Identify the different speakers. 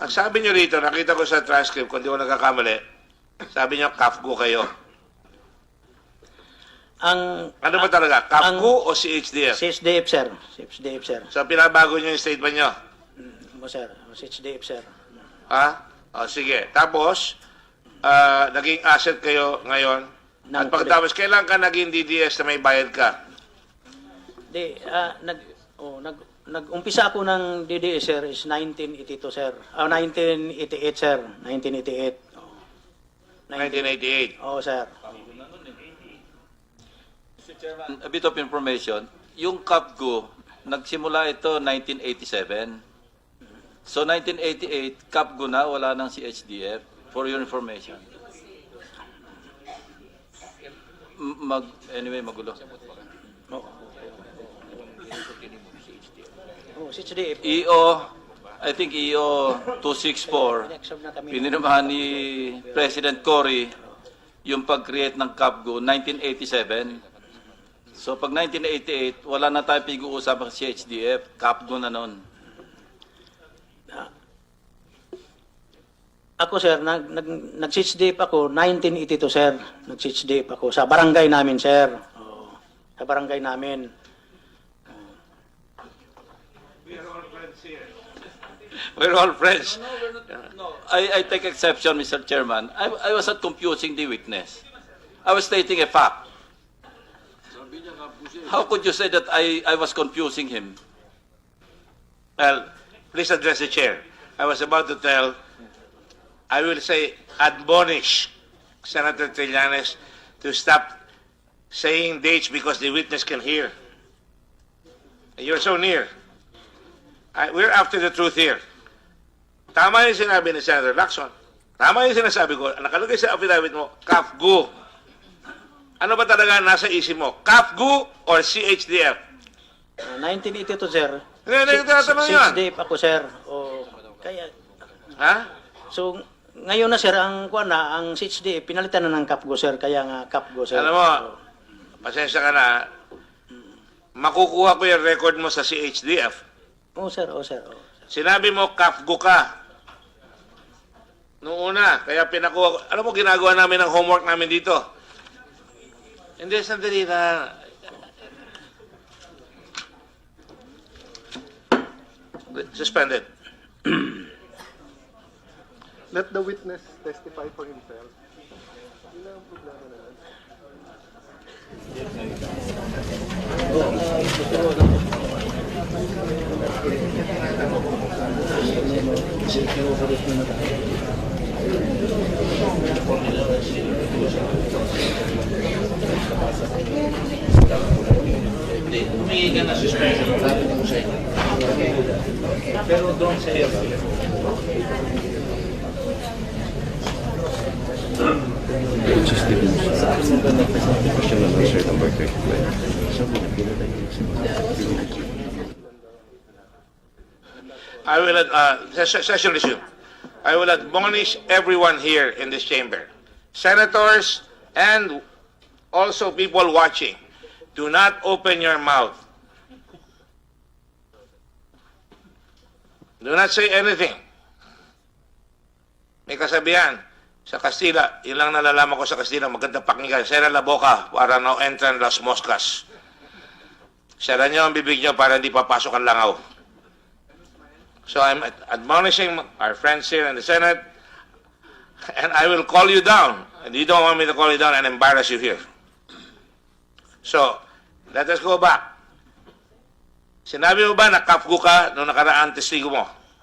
Speaker 1: Ang sabi niyo rito, nakita ko sa transcript, kung di ko nagkakamali, sabi niyo, kafgu kayo.
Speaker 2: Ang
Speaker 1: Ano ba talaga? Kafgu o CHDF?
Speaker 2: CHDF, sir. CHDF, sir.
Speaker 1: So, pinabago niyo yung statement niyo.
Speaker 2: O, sir. CHDF, sir.
Speaker 1: Ha? O, sige. Tapos, ah, naging asset kayo ngayon. At
Speaker 2: Ng
Speaker 1: pagkatapos, kailan ka naging DDS na may bayad ka?
Speaker 2: Di, ah, nag, oh, nag, nag-umpisa ako ng DDS, sir, is 1982, sir. Ah, 1988, sir. 1988. Oh.
Speaker 1: 1988.
Speaker 2: Oo, sir.
Speaker 3: Chairman, a bit of information. Yung CAPGO, nagsimula ito 1987. So 1988, CAPGO na, wala nang CHDF. For your information. Mag, anyway, magulo.
Speaker 2: Oh. CHDF.
Speaker 3: EO, I think E EO 264,
Speaker 2: Next na kami.
Speaker 3: pinirmahan ni President Cory yung pag-create ng CAPGO 1987. So pag 1988, wala na tayo pag-uusapan sa CHDF, CAPGO na noon.
Speaker 2: Ako, sir, nag, nag, nag-CHDF ako 1982, sir. Nag-CHDF ako sa barangay namin, sir. Oh, sa barangay namin.
Speaker 1: We're all friends.
Speaker 3: No, I, I take exception, Mr. Chairman. I, I was not confusing the witness. I was stating a fact. How could you say that I, I was confusing him?
Speaker 1: Well, please address the chair. I was about to tell, I will say, admonish Senator Trillanes to stop saying dates because the witness can hear. You're so near. I, we're after the truth here. Tama yung sinabi ni Senator Lacson. Tama yung sinasabi ko. Nakalagay sa affidavit mo, CAFGU. Ano ba talaga nasa isip mo? CAFGU or CHDF?
Speaker 2: Ah, 1982, sir.
Speaker 1: Hindi, hindi, tinatanong yan.
Speaker 2: CHDF ako, sir. O, kaya,
Speaker 1: Ha?
Speaker 2: so, ngayon na, sir, ang, kuwan na, ang CHDF, pinalitan na ng CAPGO, sir. Kaya nga, CAPGO, sir.
Speaker 1: Alam mo, pasensya ka na, makukuha ko yung record mo sa CHDF.
Speaker 2: Oo, sir, oo, sir. oo.
Speaker 1: Sinabi mo, kafgo ka. Noong una, kaya pinakuha ko. Alam mo, ginagawa namin ang homework namin dito. Hindi, sandali na. Suspended.
Speaker 4: Let the witness testify for himself. Yun lang ang problema na.
Speaker 1: Humingi ka na suspension. Sabi ko sa inyo. Pero doon sa iyo. I will, uh, ses- session resume. I will admonish everyone here in this chamber, senators and also people watching, do not open your mouth. Do not say anything. May kasabihan sa Kastila, yun lang nalalaman ko sa Kastila, maganda pakinggan, sera la boca para no entran las moscas. Sera nyo ang bibig nyo para hindi papasok ang langaw. So I'm admonishing our friends here in the Senate, and I will call you down. And you don't want me to call you down and embarrass you here. So, let us go back. Sinabi mo ba na kafgo ka nung nakaraan testigo mo?